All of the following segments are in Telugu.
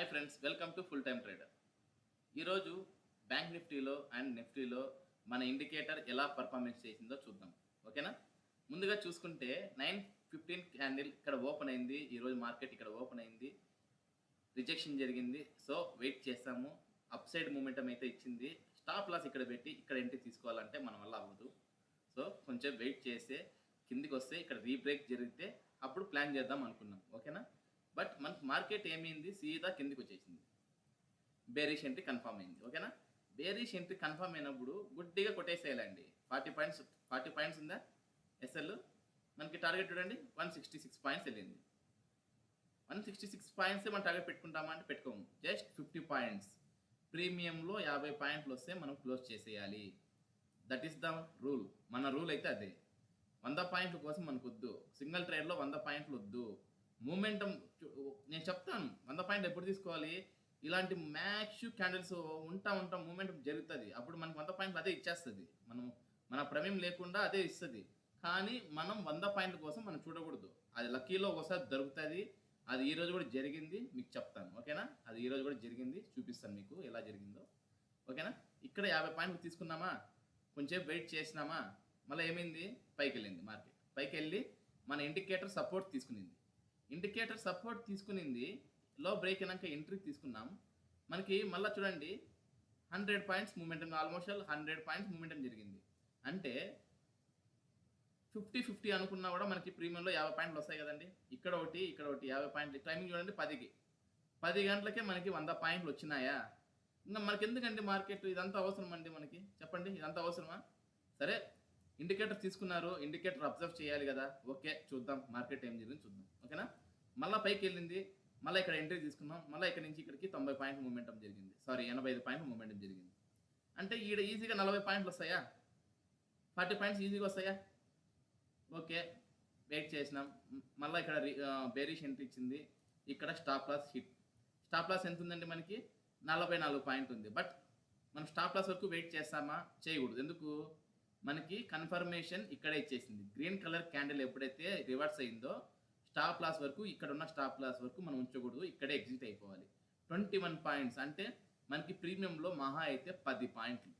Hi friends welcome to full time trader. ఈరోజు బ్యాంక్ నిఫ్టీలో అండ్ నిఫ్టీలో మన ఇండికేటర్ ఎలా పర్ఫార్మెన్స్ చేసిందో చూద్దాం. ఓకేనా? ముందుగా చూసుకుంటే నైన్ ఫిఫ్టీన్ క్యాండిల్ ఇక్కడ ఓపెన్ అయింది. ఈరోజు మార్కెట్ ఇక్కడ ఓపెన్ అయింది. రిజెక్షన్ జరిగింది. సో వెయిట్ చేస్తాము. అప్ సైడ్ మూమెంటం అయితే ఇచ్చింది. స్టాప్ లాస్ ఇక్కడ పెట్టి ఇక్కడ ఎంట్రీ తీసుకోవాలంటే మన వల్ల అవ్వదు. సో కొంచెం వెయిట్ చేస్తే కిందికి వస్తే ఇక్కడ రీబ్రేక్ జరిగితే అప్పుడు ప్లాన్ చేద్దాం అనుకున్నాం. ఓకేనా? బట్ మనకు మార్కెట్ ఏమైంది? సీదా కిందికి వచ్చేసింది. బేరీష్ ఎంట్రీ కన్ఫామ్ అయింది. ఓకేనా? బేరీష్ ఎంట్రీ కన్ఫామ్ అయినప్పుడు గుడ్డిగా కొట్టేసేయాలండి. ఫార్టీ పాయింట్స్ ఫార్టీ పాయింట్స్ ఉందా? ఎస్ఎల్ మనకి టార్గెట్ చూడండి. వన్ సిక్స్టీ సిక్స్ పాయింట్స్ వెళ్ళింది. వన్ సిక్స్టీ సిక్స్ పాయింట్స్ మనం టార్గెట్ పెట్టుకుంటామా అంటే పెట్టుకోము. జస్ట్ ఫిఫ్టీ పాయింట్స్ ప్రీమియంలో యాభై పాయింట్లు వస్తే మనం క్లోజ్ చేసేయాలి. దట్ ఈస్ ద రూల్ మన రూల్ అయితే అదే. వంద పాయింట్ల కోసం మనకు వద్దు సింగిల్ ట్రేడ్లో వంద పాయింట్లు వద్దు. మూమెంటం నేను చెప్తాను. వంద పాయింట్లు ఎప్పుడు తీసుకోవాలి? ఇలాంటి మ్యాక్స్ క్యాండిల్స్ ఉంటా ఉంటా మూమెంట్ జరుగుతుంది. అప్పుడు మనకు వంద పాయింట్లు అదే ఇచ్చేస్తుంది. మనం మన ప్రమేయం లేకుండా అదే ఇస్తుంది. కానీ మనం వంద పాయింట్ల కోసం మనం చూడకూడదు. అది లక్కీలో ఒకసారి దొరుకుతుంది. అది ఈ రోజు కూడా జరిగింది. మీకు చెప్తాను. ఓకేనా? అది ఈ రోజు కూడా జరిగింది. చూపిస్తాను మీకు ఎలా జరిగిందో. ఓకేనా? ఇక్కడ యాభై పాయింట్లు తీసుకున్నామా? కొంచెం వెయిట్ చేసినామా? మళ్ళీ ఏమైంది? పైకి వెళ్ళింది మార్కెట్ పైకి వెళ్ళి మన ఇండికేటర్ సపోర్ట్ తీసుకునింది. ఇండికేటర్ సపోర్ట్ తీసుకునింది. లో బ్రేక్ అయినాక ఎంట్రీ తీసుకున్నాం. మనకి మళ్ళీ చూడండి hundred points momentum almost hundred points momentum జరిగింది. అంటే ఫిఫ్టీ ఫిఫ్టీ అనుకున్నా కూడా మనకి ప్రీమియంలో యాభై పాయింట్లు వస్తాయి కదండి. ఇక్కడ ఒకటి ఇక్కడ ఒకటి యాభై పాయింట్లు. టైమింగ్ చూడండి పదికి. పది గంటలకే మనకి వంద పాయింట్లు వచ్చినాయా? ఇంకా మనకి ఎందుకండి మార్కెట్ ఇదంతా అవసరం అండి మనకి? చెప్పండి ఇదంతా అవసరమా? సరే ఇండికేటర్ తీసుకున్నారు ఇండికేటర్ అబ్జర్వ్ చేయాలి కదా. ఓకే చూద్దాం మార్కెట్ ఏం జరిగింది చూద్దాం. ఓకేనా? మళ్ళీ పైకి వెళ్ళింది మళ్ళీ ఇక్కడ ఎంట్రీ తీసుకున్నాం మళ్ళీ ఇక్కడ నుంచి ఇక్కడికి తొంభై పాయింట్ మూమెంటం జరిగింది. సారీ ఎనభై ఐదు పాయింట్ మూమెంటం జరిగింది. అంటే ఈడ ఈజీగా నలభై పాయింట్లు వస్తాయా? ఫార్టీ పాయింట్స్ ఈజీగా వస్తాయా? ఓకే వెయిట్ చేసినాం. మళ్ళీ ఇక్కడ బేరిష్ ఎంట్రీ ఇచ్చింది. ఇక్కడ stop loss hit stop loss ఎంత ఉందండి మనకి? నలభై నాలుగు పాయింట్ ఉంది. బట్ మనం స్టాప్ లాస్ వరకు వెయిట్ చేస్తామా? చేయకూడదు. ఎందుకు? మనకి కన్ఫర్మేషన్ ఇక్కడే ఇచ్చేసింది. గ్రీన్ కలర్ క్యాండిల్ ఎప్పుడైతే రివర్స్ అయిందో స్టాప్ లాస్ వరకు ఇక్కడ ఉన్న స్టాప్ లాస్ వరకు మనం ఉంచకూడదు. ఇక్కడే ఎగ్జిట్ అయిపోవాలి. ట్వంటీ వన్ పాయింట్స్ అంటే మనకి ప్రీమియంలో మహా అయితే పది పాయింట్లు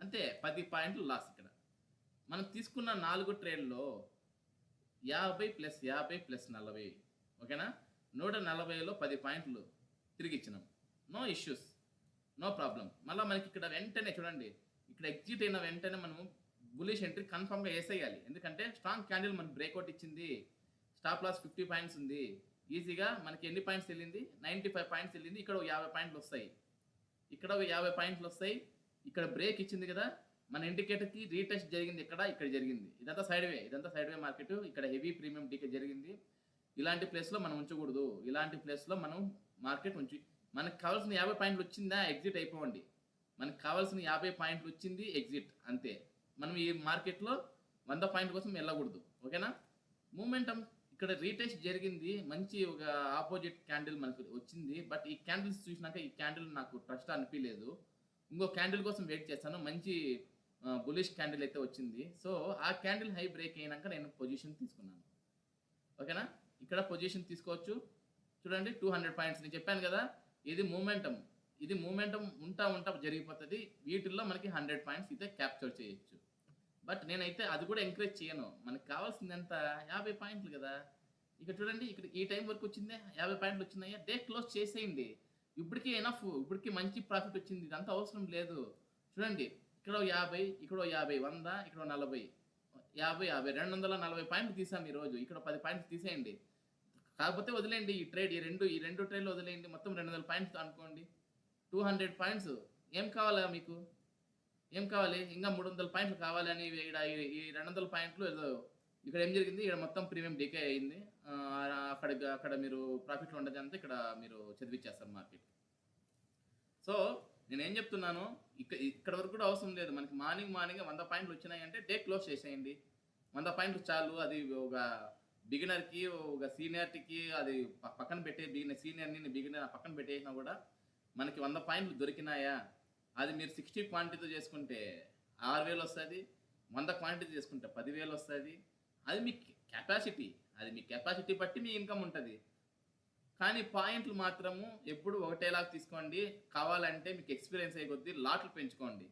అంతే పది పాయింట్లు లాస్ ఇక్కడ. మనం తీసుకున్న నాలుగు ట్రేడ్లో యాభై ప్లస్ యాభై ప్లస్ నలభై ఓకేనా? నూట నలభైలో పది పాయింట్లు తిరిగి ఇచ్చినాం. నో ఇష్యూస్ నో ప్రాబ్లం మళ్ళీ మనకి ఇక్కడ వెంటనే చూడండి. ఇక్కడ ఎగ్జిట్ అయిన వెంటనే మనము బులిష్ ఎంట్రీ కన్ఫామ్గా వేసేయాలి. ఎందుకంటే స్ట్రాంగ్ క్యాండిల్ మనకి బ్రేక్అవుట్ ఇచ్చింది. స్టాప్ లాస్ ఫిఫ్టీ పాయింట్స్ ఉంది. ఈజీగా మనకి ఎన్ని పాయింట్స్ వెళ్ళింది? నైంటీ ఫైవ్ పాయింట్స్ వెళ్ళింది. ఇక్కడ ఒక యాభై పాయింట్లు వస్తాయి ఇక్కడ ఒక యాభై పాయింట్లు వస్తాయి ఇక్కడ బ్రేక్ ఇచ్చింది కదా? మన ఇండికేటర్కి రీటెస్ట్ జరిగింది ఇక్కడ ఇక్కడ జరిగింది. ఇదంతా సైడ్ వే ఇదంతా సైడ్ వే మార్కెట్ ఇక్కడ హెవీ ప్రీమియం డీకే జరిగింది. ఇలాంటి ప్లేస్లో మనం ఉంచకూడదు. ఇలాంటి ప్లేస్లో మనం మార్కెట్ ఉంచి మనకు కావాల్సిన యాభై పాయింట్లు వచ్చిందా? ఎగ్జిట్ అయిపోండి. మనకు కావాల్సిన యాభై పాయింట్లు వచ్చింది? ఎగ్జిట్ అంతే. మనం ఈ మార్కెట్లో వంద పాయింట్ కోసం వెళ్ళకూడదు. ఓకేనా? మూమెంటం ఇక్కడ రీటెస్ట్ జరిగింది. మంచి ఒక ఆపోజిట్ క్యాండిల్ మనకు వచ్చింది. బట్ ఈ క్యాండిల్స్ చూసినాక ఈ క్యాండిల్ నాకు ట్రస్ట్ అనిపించలేదు. ఇంకో క్యాండిల్ కోసం వెయిట్ చేస్తాను. మంచి బులిష్ క్యాండిల్ అయితే వచ్చింది. సో ఆ క్యాండిల్ హై బ్రేక్ అయినాక నేను పొజిషన్ తీసుకున్నాను. ఓకేనా? ఇక్కడ పొజిషన్ తీసుకోవచ్చు. చూడండి టూ హండ్రెడ్ పాయింట్స్ నేను చెప్పాను కదా. ఇది మూమెంటం ఇది మూమెంటం ఉంటా ఉంటా జరిగిపోతుంది. వీటిల్లో మనకి హండ్రెడ్ పాయింట్స్ అయితే క్యాప్చర్ చేయొచ్చు. బట్ నేనైతే అది కూడా ఎంకరేజ్ చేయను. మనకు కావాల్సింది ఎంత యాభై పాయింట్లు కదా. ఇక్కడ చూడండి ఇక్కడ ఈ టైం వరకు వచ్చిందే యాభై పాయింట్లు వచ్చినాయా. డే క్లోజ్ చేసేయండి. ఇప్పటికీ ఎనఫ్ ఇప్పటికీ మంచి ప్రాఫిట్ వచ్చింది. ఇదంతా అవసరం లేదు. చూడండి ఇక్కడ యాభై ఇక్కడ యాభై వంద ఇక్కడ నలభై. యాభై యాభై రెండు వందల నలభై పాయింట్లు తీసాం ఈరోజు ఇక్కడ పది పాయింట్లు తీసేయండి. కాకపోతే వదిలేయండి ఈ ట్రేడ్ ఈ రెండు ఈ రెండు ట్రేడ్లు వదిలేయండి. మొత్తం రెండు వందల పాయింట్స్ అనుకోండి. Two hundred points. ఏం కావాలా మీకు? ఏం కావాలి? ఇంకా మూడు వందల పాయింట్లు కావాలని ఇక్కడ ఈ- రెండు వందల పాయింట్లు ఏదో ఇక్కడ ఏం జరిగింది? ఇక్కడ మొత్తం ప్రీమియం డికే అయింది. అక్కడ అక్కడ మీరు ప్రాఫిట్లో ఉండదు అంతా ఇక్కడ మీరు చదివిచ్చేస్తారు మార్కెట్. సో నేను ఏం చెప్తున్నాను? ఇక్కడ ఇక్కడ వరకు కూడా అవసరం లేదు. మనకి మార్నింగ్ మార్నింగ్ వంద పాయింట్లు వచ్చినాయి అంటే డే క్లోజ్ చేసేయండి. వంద పాయింట్లు చాలు. అది ఒక బిగినర్కి ఒక సీనియర్టీకి అది పక్కన పెట్టే బిగిన సీనియర్ని బిగినర్ పక్కన పెట్టేసినా కూడా మనకి వంద పాయింట్లు దొరికినాయా? అది మీరు సిక్స్టీ క్వాంటిటీతో చేసుకుంటే ఆరు వేలు వస్తుంది వంద క్వాంటిటీ చేసుకుంటే పదివేలు వస్తుంది. అది మీ కెపాసిటీ అది మీ కెపాసిటీ బట్టి మీ ఇన్కమ్ ఉంటుంది. కానీ పాయింట్లు మాత్రము ఎప్పుడు ఒకటేలాగా తీసుకోండి. కావాలంటే మీకు ఎక్స్పీరియన్స్ అయిపోద్ది కొద్దీ లాట్లు పెంచుకోండి.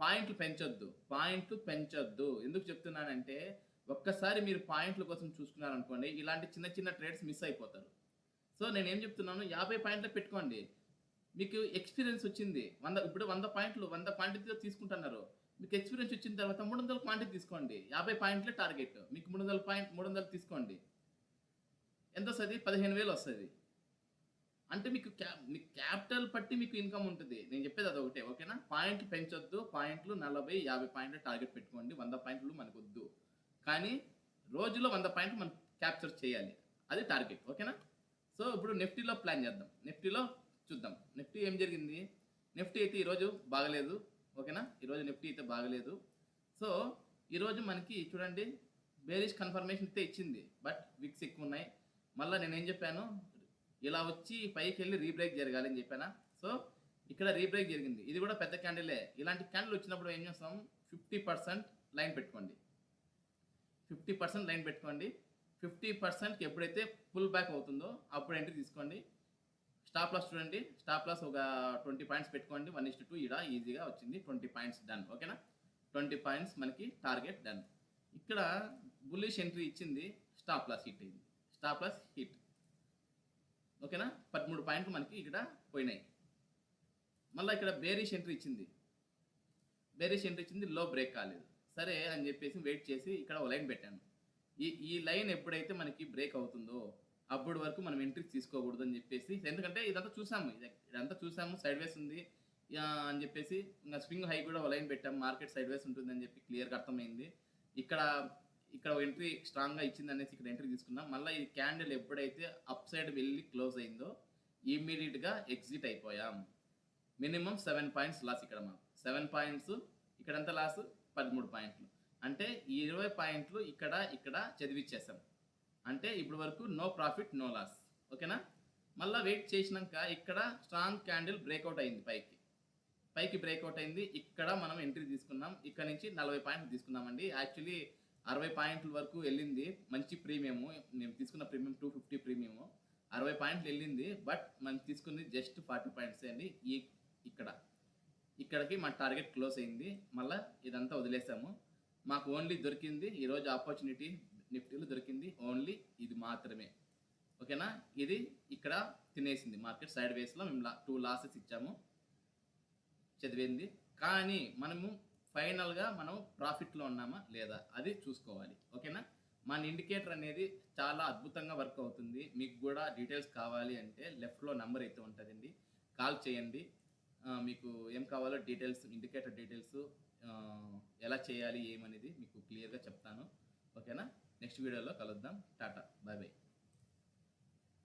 పాయింట్లు పెంచొద్దు పాయింట్లు పెంచొద్దు. ఎందుకు చెప్తున్నానంటే ఒక్కసారి మీరు పాయింట్ల కోసం చూసుకున్నారనుకోండి ఇలాంటి చిన్న చిన్న ట్రేడ్స్ మిస్ అయిపోతారు. సో నేను ఏం చెప్తున్నాను యాభై పాయింట్లు పెట్టుకోండి. మీకు ఎక్స్పీరియన్స్ వచ్చింది. వంద ఇప్పుడు వంద పాయింట్లు వంద క్వాంటిటీతో తీసుకుంటున్నారు. మీకు ఎక్స్పీరియన్స్ వచ్చిన తర్వాత మూడు వందల క్వాంటిటీ తీసుకోండి. యాభై పాయింట్లే టార్గెట్ మీకు మూడు వందల పాయింట్ మూడు వందలు తీసుకోండి. ఎంత వస్తుంది? పదిహేను వేలు వస్తుంది. అంటే మీకు క్యా మీకు క్యాపిటల్ పట్టి మీకు ఇన్కమ్ ఉంటుంది. నేను చెప్పేది అది ఒకటే ఓకేనా పాయింట్లు పెంచొద్దు. పాయింట్లు నలభై యాభై పాయింట్లు టార్గెట్ పెట్టుకోండి. వంద పాయింట్లు మనకు వద్దు కానీ రోజులో వంద పాయింట్లు మనం క్యాప్చర్ చేయాలి. అది టార్గెట్ ఓకేనా సో ఇప్పుడు నిఫ్టీలో ప్లాన్ చేద్దాం. నిఫ్టీలో చూద్దాం. నిఫ్టీ ఏం జరిగింది? నిఫ్టీ అయితే ఈరోజు బాగలేదు. ఓకేనా? ఈరోజు నిఫ్టీ అయితే బాగలేదు. సో ఈరోజు మనకి చూడండి బేరిష్ కన్ఫర్మేషన్ అయితే ఇచ్చింది. బట్ విక్స్ ఎక్కువ ఉన్నాయి మళ్ళీ నేను ఏం చెప్పాను? ఇలా వచ్చి పైకి వెళ్ళి రీబ్రేక్ జరగాలి అని చెప్పానా? సో ఇక్కడ రీబ్రేక్ జరిగింది. ఇది కూడా పెద్ద క్యాండిలే ఇలాంటి క్యాండిల్ వచ్చినప్పుడు ఏం చేస్తాం? ఫిఫ్టీ పర్సెంట్ లైన్ పెట్టుకోండి. ఫిఫ్టీ పర్సెంట్ లైన్ పెట్టుకోండి. ఫిఫ్టీ పర్సెంట్కి ఎప్పుడైతే పుల్ బ్యాక్ అవుతుందో అప్పుడు ఎంట్రీ తీసుకోండి. స్టాప్ లాస్ చూడండి. స్టాప్ లాస్ ఒక ట్వంటీ పాయింట్స్ పెట్టుకోండి. వన్ ఇస్ టూ ఇడ ఈజీగా వచ్చింది. Twenty points done. ఓకేనా? ట్వంటీ పాయింట్స్ మనకి టార్గెట్ డన్. ఇక్కడ బుల్లిష్ ఎంట్రీ ఇచ్చింది. స్టాప్ లాస్ హిట్ అయింది. Stop loss hit. ఓకేనా? పదమూడు పాయింట్లు మనకి ఇక్కడ పోయినాయి. మళ్ళీ ఇక్కడ బేరిష్ ఎంట్రీ ఇచ్చింది. బేరిష్ ఎంట్రీ ఇచ్చింది లో బ్రేక్ కాలేదు. సరే అని చెప్పేసి వెయిట్ చేసి ఇక్కడ ఒక లైన్ పెట్టాను. ఈ ఈ లైన్ ఎప్పుడైతే మనకి బ్రేక్ అవుతుందో అప్పటి వరకు మనం ఎంట్రీస్ తీసుకోకూడదు అని చెప్పేసి ఎందుకంటే ఇదంతా చూసాము. ఇదంతా చూసాము. సైడ్ వేస్ ఉంది. అని చెప్పేసి ఇంకా స్వింగ్ హై కూడా ఒక లైన్ పెట్టాము. మార్కెట్ సైడ్ వేస్ ఉంటుంది అని చెప్పి క్లియర్గా అర్థమైంది. ఇక్కడ ఇక్కడ ఎంట్రీ స్ట్రాంగ్గా ఇచ్చింది అనేసి ఇక్కడ ఎంట్రీ తీసుకున్నాం. మళ్ళీ ఈ క్యాండిల్ ఎప్పుడైతే అప్ సైడ్ వెళ్ళి క్లోజ్ అయిందో ఇమ్మీడియట్గా ఎగ్జిట్ అయిపోయాం. మినిమం సెవెన్ పాయింట్స్ లాస్ ఇక్కడ మాకు. సెవెన్ పాయింట్స్ ఇక్కడ ఎంత లాస్ పదమూడు పాయింట్లు అంటే ఈ ఇరవై పాయింట్లు ఇక్కడ ఇక్కడ చదివిచ్చేసాం. అంటే ఇప్పుడు వరకు నో ప్రాఫిట్ నో లాస్. ఓకేనా? మళ్ళీ వెయిట్ చేసినాక ఇక్కడ స్ట్రాంగ్ క్యాండిల్ బ్రేక్అవుట్ అయింది పైకి. పైకి బ్రేక్అవుట్ అయింది. ఇక్కడ మనం ఎంట్రీ తీసుకున్నాం. ఇక్కడ నుంచి నలభై పాయింట్లు తీసుకున్నామండి. యాక్చువల్లీ అరవై పాయింట్ల వరకు వెళ్ళింది. మంచి ప్రీమియము మేము తీసుకున్న ప్రీమియం టూ ఫిఫ్టీ ప్రీమియము అరవై పాయింట్లు వెళ్ళింది. బట్ మనం తీసుకుంది జస్ట్ ఫార్టీ పాయింట్స్ అండి. ఈ ఇక్కడ. ఇక్కడికి మా టార్గెట్ క్లోజ్ అయింది. మళ్ళీ ఇదంతా వదిలేసాము. మాకు ఓన్లీ దొరికింది ఈరోజు ఆపర్చునిటీ నిఫ్టీలో దొరికింది ఓన్లీ ఇది మాత్రమే. ఓకేనా? ఇది ఇక్కడ తినేసింది మార్కెట్ సైడ్ వేస్లో మేము లా టూ లాసెస్ ఇచ్చాము. చదివింది. కానీ మనము ఫైనల్గా మనం ప్రాఫిట్లో ఉన్నామా లేదా అది చూసుకోవాలి. ఓకేనా? మన ఇండికేటర్ అనేది చాలా అద్భుతంగా వర్క్ అవుతుంది. మీకు కూడా డీటెయిల్స్ కావాలి అంటే లెఫ్ట్లో నెంబర్ అయితే ఉంటుందండి. కాల్ చేయండి. మీకు ఏం కావాలో డీటెయిల్స్ ఇండికేటర్ డీటెయిల్స్ ఎలా చేయాలి ఏమనేది మీకు క్లియర్గా చెప్తాను. ఓకేనా? నెక్స్ట్ వీడియోలో కలుద్దాం. టాటా. Bye bye.